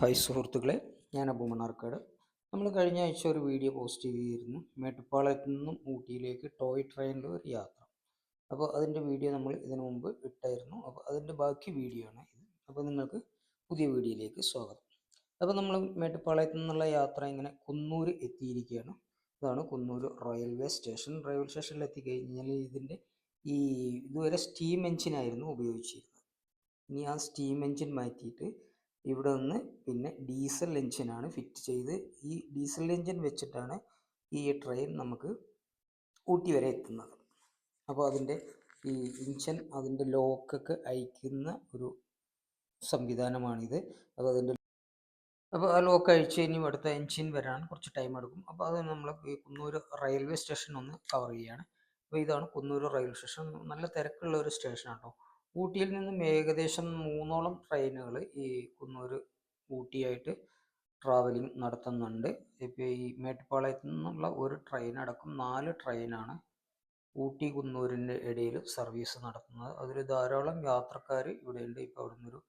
Hi സുഹൃത്തുക്കളെ ഞാൻ അബു നമ്മൾ കഴിഞ്ഞ ആഴ്ച ഒരു വീഡിയോ പോസ്റ്റ് ചെയ്തിരുന്നു. മേട്ടുപ്പാളയത്ത് നിന്നും ഊട്ടിയിലേക്ക് ടോയ് ട്രെയിനിൽ ഒരു യാത്ര. അപ്പോൾ അതിന്റെ വീഡിയോ നമ്മൾ ഇതിനു മുമ്പ് ഇട്ടായിരുന്നു. അപ്പോൾ അതിന്റെ ബാക്കി വീഡിയോ ആണ് ഇത്. അപ്പോൾ നിങ്ങൾക്ക് പുതിയ വീഡിയോയിലേക്ക് സ്വാഗതം. അപ്പോൾ നമ്മൾ മേട്ടുപ്പാളയത്തു നിന്നുള്ള യാത്ര ഇങ്ങനെ കുന്നൂർ എത്തിയിരിക്കുകയാണ്. ഇതാണ് കുന്നൂർ റെയിൽവേ സ്റ്റേഷൻ. റെയിൽവേ സ്റ്റേഷനിൽ എത്തിക്കഴിഞ്ഞാൽ ഇതിന്റെ ഈ ഇതുവരെ സ്റ്റീം എഞ്ചിനായിരുന്നു ഉപയോഗിച്ചിരുന്നത്. ഇനി ആ സ്റ്റീം എഞ്ചിൻ മാറ്റിയിട്ട് ഇവിടെ നിന്ന് പിന്നെ ഡീസൽ എഞ്ചിനാണ് ഫിറ്റ് ചെയ്ത് ഈ ഡീസൽ എഞ്ചിൻ വെച്ചിട്ടാണ് ഈ ട്രെയിൻ നമുക്ക് ഊട്ടി വരെ എത്തുന്നത്. അപ്പോൾ അതിന്റെ ഈ ഇഞ്ചൻ അതിന്റെ ലോക്കൊക്കെ അയക്കുന്ന ഒരു സംവിധാനമാണിത്. അപ്പോൾ അതിന്റെ അപ്പോൾ ആ ലോക്ക് അഴിച്ച് കഴിഞ്ഞ് അടുത്ത എഞ്ചിൻ വരാൻ കുറച്ച് ടൈം എടുക്കും. അപ്പോൾ അത് നമ്മൾ ഈ കുന്നൂർ റെയിൽവേ സ്റ്റേഷൻ ഒന്ന് കവർ ചെയ്യുകയാണ് അപ്പോൾ ഇതാണ് കുന്നൂർ റെയിൽവേ സ്റ്റേഷൻ. നല്ല തിരക്കുള്ള ഒരു സ്റ്റേഷനാണ് കേട്ടോ. ഊട്ടിയിൽ നിന്നും ഏകദേശം മൂന്നോളം ട്രെയിനുകൾ ഈ കുന്നൂർ ഊട്ടിയായിട്ട് ട്രാവലിംഗ് നടത്തുന്നുണ്ട്. ഇപ്പോൾ ഈ മേട്ടുപ്പാളയത്തു നിന്നുള്ള ഒരു ട്രെയിൻ അടക്കം നാല് ട്രെയിനാണ് ഊട്ടി കുന്നൂരിന്റെ ഇടയിൽ സർവീസ് നടത്തുന്നത്. അതിൽ ധാരാളം യാത്രക്കാർ ഇവിടെയുണ്ട്. ഇപ്പോൾ അവിടെ നിന്നൊരു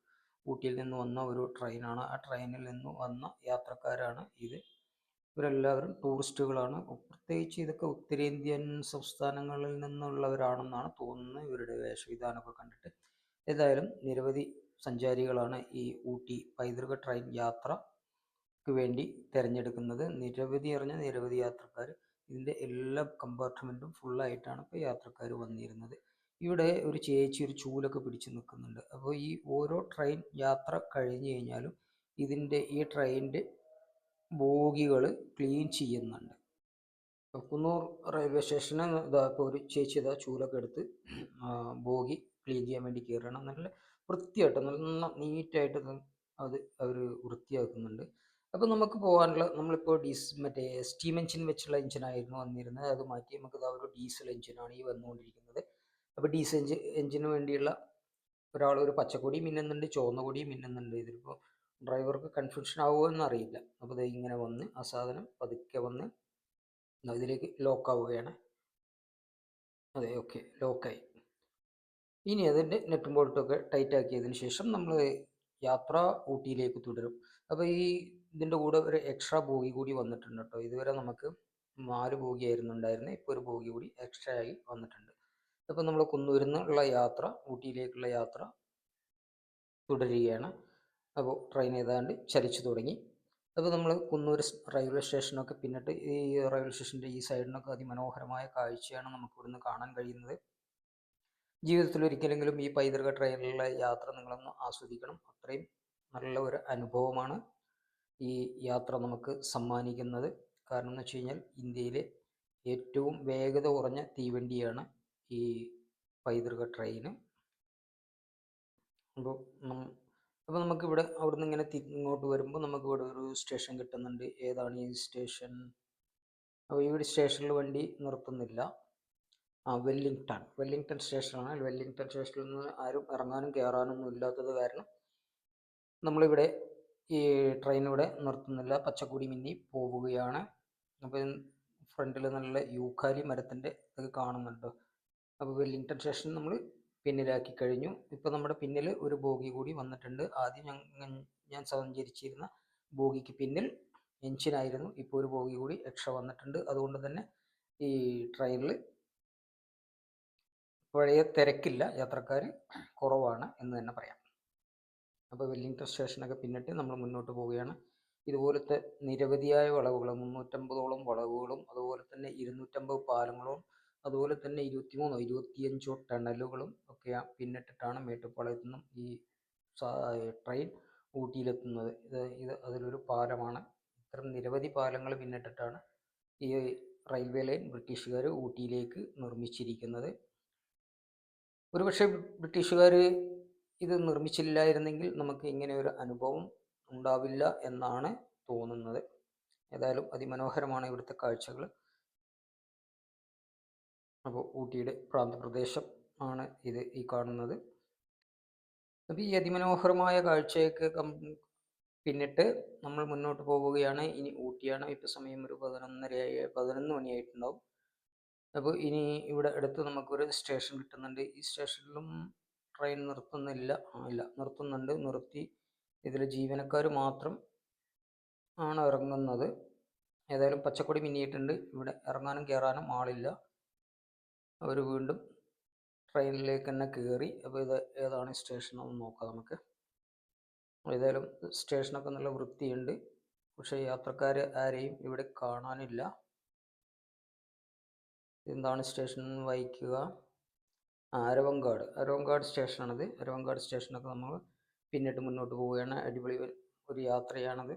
ഊട്ടിയിൽ നിന്ന് വന്ന ഒരു ട്രെയിനാണ് ആ ട്രെയിനിൽ നിന്ന് വന്ന യാത്രക്കാരാണ് ഇത്. ഇവരെല്ലാവരും ടൂറിസ്റ്റുകളാണ് പ്രത്യേകിച്ച് ഇതൊക്കെ ഉത്തരേന്ത്യൻ സംസ്ഥാനങ്ങളിൽ നിന്നുള്ളവരാണെന്നാണ് തോന്നുന്നത്. ഇവരുടെ വേഷവിധാനമൊക്കെ കണ്ടിട്ട്. ഏതായാലും നിരവധി സഞ്ചാരികളാണ് ഈ ഊട്ടി പൈതൃക ട്രെയിൻ യാത്രയ്ക്ക് വേണ്ടി തിരഞ്ഞെടുക്കുന്നത്. നിരവധി അറിഞ്ഞ നിരവധി യാത്രക്കാർ. ഇതിന്റെ എല്ലാ കമ്പാർട്ട്മെന്റും ഫുള്ളായിട്ടാണ് ഇപ്പോൾ യാത്രക്കാർ വന്നിരുന്നത്. ഇവിടെ ഒരു ചേച്ചി ഒരു ചൂലൊക്കെ പിടിച്ച് നിൽക്കുന്നുണ്ട്. അപ്പോൾ ഈ ഓരോ ട്രെയിൻ യാത്ര കഴിഞ്ഞു കഴിഞ്ഞാലും ഇതിന്റെ ഈ ട്രെയിനിന്റെ ബോഗികൾ ക്ലീൻ ചെയ്യുന്നുണ്ട്. കുന്നൂർ റെയിൽവേ സ്റ്റേഷന് ഇതാ ഇപ്പോൾ ഒരു ചേച്ചി ഇതാ ചൂലൊക്കെ എടുത്ത് ബോഗി ക്ലീൻ ചെയ്യാൻ വേണ്ടി കയറണം നല്ല വൃത്തിയായിട്ട് നല്ല നീറ്റായിട്ട് അത് അവർ വൃത്തിയാക്കുന്നുണ്ട്. അപ്പോൾ നമുക്ക് പോകാനുള്ള നമ്മളിപ്പോൾ ഡീസ് മറ്റേ സ്റ്റീം എഞ്ചിൻ വെച്ചുള്ള എഞ്ചിനായിരുന്നു വന്നിരുന്നത്. അത് മാറ്റി നമുക്ക് ഇതാ ഒരു ഡീസൽ എഞ്ചിനാണ് ഈ വന്നുകൊണ്ടിരിക്കുന്നത്. അപ്പോൾ ഡീസൽ എഞ്ചിൻ എഞ്ചിന് വേണ്ടിയുള്ള ഒരാൾ ഒരു പച്ചക്കൊടി മിന്നുന്നുണ്ട് ചുവന്ന കൊടി മിന്നുന്നുണ്ട് ഇതിലിപ്പോൾ ഡ്രൈവർക്ക് കൺഫ്യൂഷൻ ആവുമോ എന്നറിയില്ല. അപ്പോൾ ഇത് ഇങ്ങനെ വന്ന് ആ സാധനം പതുക്കെ വന്ന് ഇതിലേക്ക് ലോക്ക് ആവുകയാണ്. അതെ ഓക്കെ ലോക്കായി ഇനി അതിന്റെ നെറ്റും ബോൾട്ടൊക്കെ ടൈറ്റ് ആക്കിയതിന് ശേഷം നമ്മൾ യാത്ര ഊട്ടിയിലേക്ക് തുടരും. അപ്പോൾ ഈ ഇതിന്റെ കൂടെ ഒരു എക്സ്ട്രാ ബോഗി കൂടി വന്നിട്ടുണ്ട് കേട്ടോ. ഇതുവരെ നമുക്ക് നാല് ബോഗി ആയിരുന്നു ഉണ്ടായിരുന്നത് ഇപ്പോൾ ഒരു ബോഗി കൂടി എക്സ്ട്രാ ആയി വന്നിട്ടുണ്ട്. അപ്പോൾ നമ്മൾ കുന്നൂരിൽ നിന്നുള്ള യാത്ര ഊട്ടിയിലേക്കുള്ള യാത്ര തുടരുകയാണ്. അപ്പോൾ ട്രെയിൻ ഏതാണ്ട് ചലിച്ചു തുടങ്ങി. അപ്പോൾ നമ്മൾ കുന്നൂർ റെയിൽവേ സ്റ്റേഷനൊക്കെ പിന്നിട്ട് ഈ റെയിൽവേ സ്റ്റേഷന്റെ ഈ സൈഡിനൊക്കെ അതിമനോഹരമായ കാഴ്ചയാണ് നമുക്ക് ഇവിടുന്ന് കാണാൻ കഴിയുന്നത്. ജീവിതത്തിൽ ഒരിക്കലെങ്കിലും ഈ പൈതൃക ട്രെയിനിലുള്ള യാത്ര നിങ്ങളൊന്ന് ആസ്വദിക്കണം. അത്രയും നല്ല ഒരു അനുഭവമാണ് ഈ യാത്ര നമുക്ക് സമ്മാനിക്കുന്നത്. കാരണം എന്ന് വെച്ച് കഴിഞ്ഞാൽ ഇന്ത്യയിലെ ഏറ്റവും വേഗത കുറഞ്ഞ തീവണ്ടിയാണ് ഈ പൈതൃക ട്രെയിന്. അപ്പോൾ അപ്പോൾ നമുക്കിവിടെ അവിടുന്ന് ഇങ്ങനെ ഇങ്ങോട്ട് വരുമ്പോൾ നമുക്ക് ഇവിടെ ഒരു സ്റ്റേഷൻ കിട്ടുന്നുണ്ട്. ഏതാണ് ഈ സ്റ്റേഷൻ അപ്പോൾ ഈ സ്റ്റേഷനിൽ വണ്ടി നിർത്തുന്നില്ല. ആ വെല്ലിങ്ടൺ വെല്ലിംഗ്ടൺ സ്റ്റേഷനാണ് വെല്ലിങ്ടൺ സ്റ്റേഷനിൽ നിന്ന് ആരും ഇറങ്ങാനും കയറാനൊന്നും ഇല്ലാത്തത് കാരണം നമ്മളിവിടെ ഈ ട്രെയിനിവിടെ നിർത്തുന്നില്ല. പച്ചക്കുടി മിന്നി പോവുകയാണ്. അപ്പം ഫ്രണ്ടിൽ നല്ല യൂക്കാലി മരത്തിന്റെ ഇത് കാണുന്നുണ്ട്. അപ്പോൾ വെല്ലിങ്ടൺ സ്റ്റേഷൻ നമ്മൾ പിന്നിലാക്കി കഴിഞ്ഞു. ഇപ്പോൾ നമ്മുടെ പിന്നിൽ ഒരു ബോഗി കൂടി വന്നിട്ടുണ്ട്. ആദ്യം ഞാൻ സഞ്ചരിച്ചിരുന്ന ബോഗിക്ക് പിന്നിൽ എഞ്ചിനായിരുന്നു ഇപ്പോൾ ഒരു ബോഗി കൂടി എക്സ്ട്രാ വന്നിട്ടുണ്ട്. അതുകൊണ്ട് തന്നെ ഈ ട്രെയിനിൽ പഴയ തിരക്കില്ല. യാത്രക്കാർ കുറവാണ് എന്ന് തന്നെ പറയാം. അപ്പോൾ വെല്ലിംഗ്ടൺ സ്റ്റേഷനൊക്കെ പിന്നിട്ട് നമ്മൾ മുന്നോട്ട് പോവുകയാണ്. ഇതുപോലത്തെ നിരവധിയായ വളവുകൾ മുന്നൂറ്റമ്പതോളം വളവുകളും അതുപോലെ തന്നെ ഇരുന്നൂറ്റമ്പത് പാലങ്ങളും അതുപോലെ തന്നെ ഇരുപത്തിമൂന്നോ ഇരുപത്തിയഞ്ചോ ടണലുകളും ഒക്കെ പിന്നിട്ടിട്ടാണ് മേട്ടുപ്പാളയത്തു നിന്നും ഈ ട്രെയിൻ ഊട്ടിയിലെത്തുന്നത്. ഇത് ഇത് അതിലൊരു പാലമാണ്. ഇത്തരം നിരവധി പാലങ്ങൾ പിന്നിട്ടിട്ടാണ് ഈ റെയിൽവേ ലൈൻ ബ്രിട്ടീഷുകാർ ഊട്ടിയിലേക്ക് നിർമ്മിച്ചിരിക്കുന്നത്. ഒരുപക്ഷെ ബ്രിട്ടീഷുകാർ ഇത് നിർമ്മിച്ചില്ലായിരുന്നെങ്കിൽ നമുക്ക് ഇങ്ങനെ ഒരു അനുഭവം ഉണ്ടാവില്ല എന്നാണ് തോന്നുന്നത്. ഏതായാലും അതിമനോഹരമാണ് ഇവിടുത്തെ കാഴ്ചകൾ അപ്പോൾ ഊട്ടിയുടെ പ്രാന്തപ്രദേശം ആണ് ഇത് ഈ കാണുന്നത്. അപ്പോൾ ഈ അതിമനോഹരമായ കാഴ്ചയൊക്കെ പിന്നിട്ട് നമ്മൾ മുന്നോട്ട് പോവുകയാണ്. ഇനി ഊട്ടിയാണ് ഇപ്പോൾ സമയം ഒരു പതിനൊന്നര പതിനൊന്ന് മണിയായിട്ടുണ്ടാവും. അപ്പോൾ ഇനി ഇവിടെ അടുത്ത് നമുക്കൊരു സ്റ്റേഷൻ കിട്ടുന്നുണ്ട്. ഈ സ്റ്റേഷനിലും ട്രെയിൻ നിർത്തുന്നില്ല. ഇല്ല നിർത്തുന്നുണ്ട്. നിർത്തി ഇതിൽ ജീവനക്കാർ മാത്രം ആണ് ഇറങ്ങുന്നത്. ഏതായാലും പച്ചക്കൊടി മിന്നിയിട്ടുണ്ട്. ഇവിടെ ഇറങ്ങാനും കയറാനും ആളില്ല. അവർ വീണ്ടും ട്രെയിനിലേക്ക് തന്നെ കയറി അപ്പോൾ ഇത് ഏതാണ് സ്റ്റേഷൻ എന്ന് നോക്കാം നമുക്ക്. ഏതായാലും സ്റ്റേഷനൊക്കെ നല്ല വൃത്തിയുണ്ട്. പക്ഷേ യാത്രക്കാർ ആരെയും ഇവിടെ കാണാനില്ല. എന്താണ് സ്റ്റേഷൻ വായിക്കുക. അരവങ്കാട്. അരവങ്കാട് സ്റ്റേഷനാണിത്. അരവങ്കാട് സ്റ്റേഷനൊക്കെ നമ്മൾ പിന്നിട്ട് മുന്നോട്ട് പോവുകയാണ്. അടിപൊളി ഒരു യാത്രയാണത്.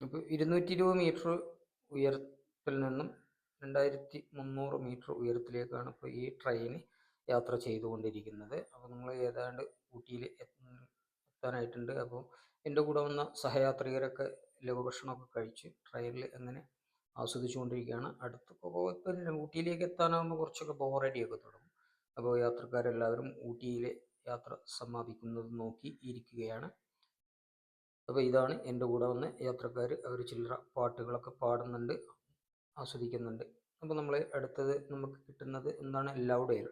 ഇപ്പോൾ ഇരുന്നൂറ്റി ഇരുപത് മീറ്റർ ഉയരത്തിൽ നിന്നും രണ്ടായിരത്തി മുന്നൂറ് മീറ്റർ ഉയരത്തിലേക്കാണ് ഇപ്പോൾ ഈ ട്രെയിൻ യാത്ര ചെയ്തുകൊണ്ടിരിക്കുന്നത്. അപ്പോൾ നമ്മൾ ഏതാണ്ട് ഊട്ടിയിൽ എത്താനായിട്ടുണ്ട്. അപ്പോൾ എന്റെ കൂടെ വന്ന സഹയാത്രികരൊക്കെ ലഘുഭക്ഷണമൊക്കെ കഴിച്ച് ട്രെയിനിൽ അങ്ങനെ ആസ്വദിച്ചുകൊണ്ടിരിക്കുകയാണ്. അടുത്തൊക്കെ ഇപ്പം ഊട്ടിയിലേക്ക് എത്താനാകുമ്പോൾ കുറച്ചൊക്കെ ബോറടിയൊക്കെ തുടങ്ങും. അപ്പോൾ യാത്രക്കാരെല്ലാവരും ഊട്ടിയിലെ യാത്ര സമാപിക്കുന്നത് നോക്കി ഇരിക്കുകയാണ്. അപ്പോൾ ഇതാണ് എന്റെ കൂടെ വന്ന യാത്രക്കാർ. അവർ ചില്ലറ പാട്ടുകളൊക്കെ പാടുന്നുണ്ട്. ആസ്വദിക്കുന്നുണ്ട്. അപ്പോൾ നമ്മൾ അടുത്തത് നമുക്ക് കിട്ടുന്നത് എന്താണ്? ലൗഡേൽ.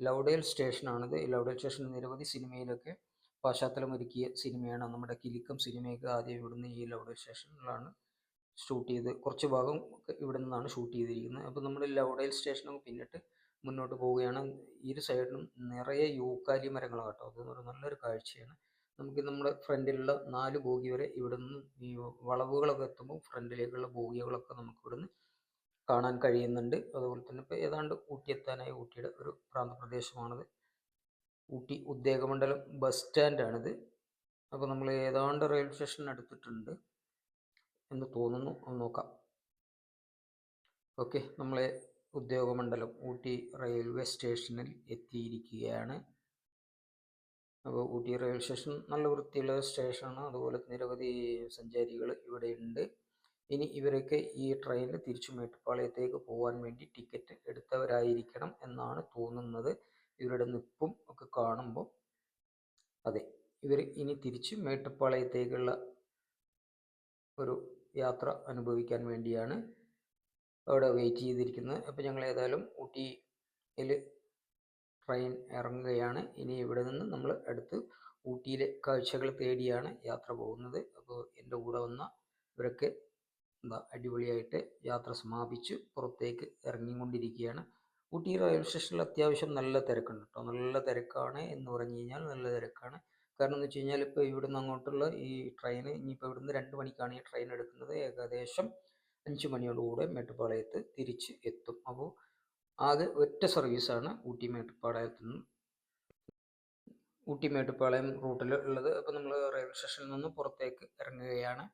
ലൗഡേൽ സ്റ്റേഷനാണിത്. ലൗഡേൽ സ്റ്റേഷൻ നിരവധി സിനിമയിലൊക്കെ പശ്ചാത്തലം ഒരുക്കിയ സിനിമയാണ്. നമ്മുടെ കിലിക്കം സിനിമയൊക്കെ ആദ്യം ഇവിടുന്ന് ഈ ലൗഡേൽ സ്റ്റേഷനിലാണ് ഷൂട്ട് ചെയ്ത് കുറച്ച് ഭാഗം ഇവിടെ നിന്നാണ് ഷൂട്ട് ചെയ്തിരിക്കുന്നത്. അപ്പോൾ നമ്മൾ ലൗഡേൽ സ്റ്റേഷനൊക്കെ പിന്നിട്ട് മുന്നോട്ട് പോവുകയാണ്. ഇരു സൈഡിലും നിറയെ യൂക്കാലി മരങ്ങളാണ് കേട്ടോ അത് നല്ലൊരു കാഴ്ചയാണ്. നമുക്ക് നമ്മുടെ ഫ്രണ്ടിലുള്ള നാല് ബോഗി വരെ ഇവിടെ നിന്ന് ഈ വളവുകളൊക്കെ എത്തുമ്പോൾ ഫ്രണ്ടിലേക്കുള്ള ബോഗികളൊക്കെ നമുക്ക് ഇവിടുന്ന് കാണാൻ കഴിയുന്നുണ്ട്. അതുപോലെ തന്നെ ഇപ്പോൾ ഏതാണ്ട് ഊട്ടി എത്താനായി ഊട്ടിയുടെ ഒരു പ്രാന്തപ്രദേശമാണത്. ഊട്ടി ഉദ്യോഗമണ്ഡലം ബസ് സ്റ്റാൻഡാണിത്. അപ്പോൾ നമ്മൾ ഏതാണ്ട് റെയിൽവേ സ്റ്റേഷൻ അടുത്തിട്ടുണ്ട് എന്ന് തോന്നുന്നു. ഒന്ന് നോക്കാം. ഓക്കെ നമ്മളെ ഉദ്യോഗമണ്ഡലം ഊട്ടി റെയിൽവേ സ്റ്റേഷനിൽ എത്തിയിരിക്കുകയാണ്. അപ്പോൾ ഊട്ടി റെയിൽവേ സ്റ്റേഷൻ നല്ല വൃത്തിയുള്ള സ്റ്റേഷനാണ്. അതുപോലെ നിരവധി സഞ്ചാരികൾ ഇവിടെ ഉണ്ട് ഇനി ഇവരൊക്കെ ഈ ട്രെയിനിൽ തിരിച്ചു മേട്ടുപ്പാളയത്തേക്ക് പോകാൻ വേണ്ടി ടിക്കറ്റ് എടുത്തവരായിരിക്കണം എന്നാണ് തോന്നുന്നത്. ഇവരുടെ നിപ്പും ഒക്കെ കാണുമ്പോൾ അതെ ഇവർ ഇനി തിരിച്ച് മേട്ടുപ്പാളയത്തേക്കുള്ള ഒരു യാത്ര അനുഭവിക്കാൻ വേണ്ടിയാണ് അവിടെ വെയിറ്റ് ചെയ്തിരിക്കുന്നത്. അപ്പോൾ ഞങ്ങൾ ഏതായാലും ഊട്ടിയിൽ ട്രെയിൻ ഇറങ്ങുകയാണ്. ഇനി ഇവിടെ നിന്ന് നമ്മൾ അടുത്ത് ഊട്ടിയിലെ കാഴ്ചകൾ തേടിയാണ് യാത്ര പോകുന്നത്. അപ്പോൾ എന്റെ കൂടെ വന്ന ഇവരൊക്കെ എന്താ അടിപൊളിയായിട്ട് യാത്ര സമാപിച്ചു. പുറത്തേക്ക് ഇറങ്ങിക്കൊണ്ടിരിക്കുകയാണ്. ഊട്ടി റെയിൽവേ സ്റ്റേഷനിൽ അത്യാവശ്യം നല്ല തിരക്കുണ്ട് കേട്ടോ നല്ല തിരക്കാണ് എന്ന് പറഞ്ഞു കഴിഞ്ഞാൽ നല്ല തിരക്കാണ്. കാരണം എന്ന് വെച്ച് കഴിഞ്ഞാൽ ഇപ്പോൾ ഇവിടുന്ന് അങ്ങോട്ടുള്ള ഈ ട്രെയിൻ ഇനിയിപ്പോൾ ഇവിടുന്ന് രണ്ട് മണിക്കാണ് ഈ ട്രെയിൻ എടുക്കുന്നത്. ഏകദേശം അഞ്ച് മണിയോടുകൂടെ മേട്ടുപ്പാളയത്ത് തിരിച്ച് എത്തും. അപ്പോൾ ആകെ ഒറ്റ സർവീസാണ് ഊട്ടി മേട്ടുപ്പാളയത്ത് നിന്ന് ഊട്ടി മേട്ടുപ്പാളയം റൂട്ടിൽ ഉള്ളത്. അപ്പോൾ നമ്മൾ റെയിൽവേ സ്റ്റേഷനിൽ നിന്ന് പുറത്തേക്ക് ഇറങ്ങുകയാണ്.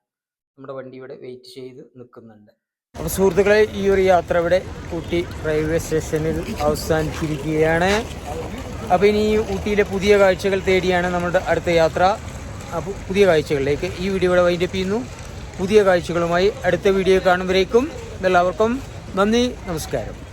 നമ്മുടെ വണ്ടി ഇവിടെ വെയിറ്റ് ചെയ്ത് നിൽക്കുന്നുണ്ട്. അപ്പോൾ സുഹൃത്തുക്കളെ ഈ ഒരു യാത്ര ഇവിടെ ഊട്ടി റെയിൽവേ സ്റ്റേഷനിൽ അവസാനിച്ചിരിക്കുകയാണ്. അപ്പോൾ ഇനി ഊട്ടിയിലെ പുതിയ കാഴ്ചകൾ തേടിയാണ് നമ്മുടെ അടുത്ത യാത്ര. അപ്പോൾ പുതിയ കാഴ്ചകളിലേക്ക് ഈ വീഡിയോ ഇവിടെ വൈൻഡപ്പ് ചെയ്യുന്നു. പുതിയ കാഴ്ചകളുമായി അടുത്ത വീഡിയോ കാണുമ്പോഴേക്കും എല്ലാവർക്കും നന്ദി നമസ്കാരം.